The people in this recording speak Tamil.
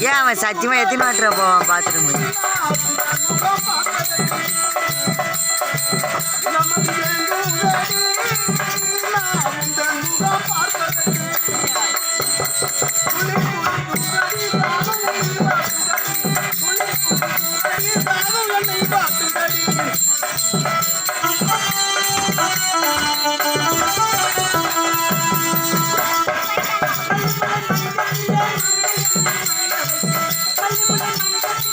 ஏன் அவன் சத்தியமாக எத்தனை வாட்டுற போவான் பாத்ரூம்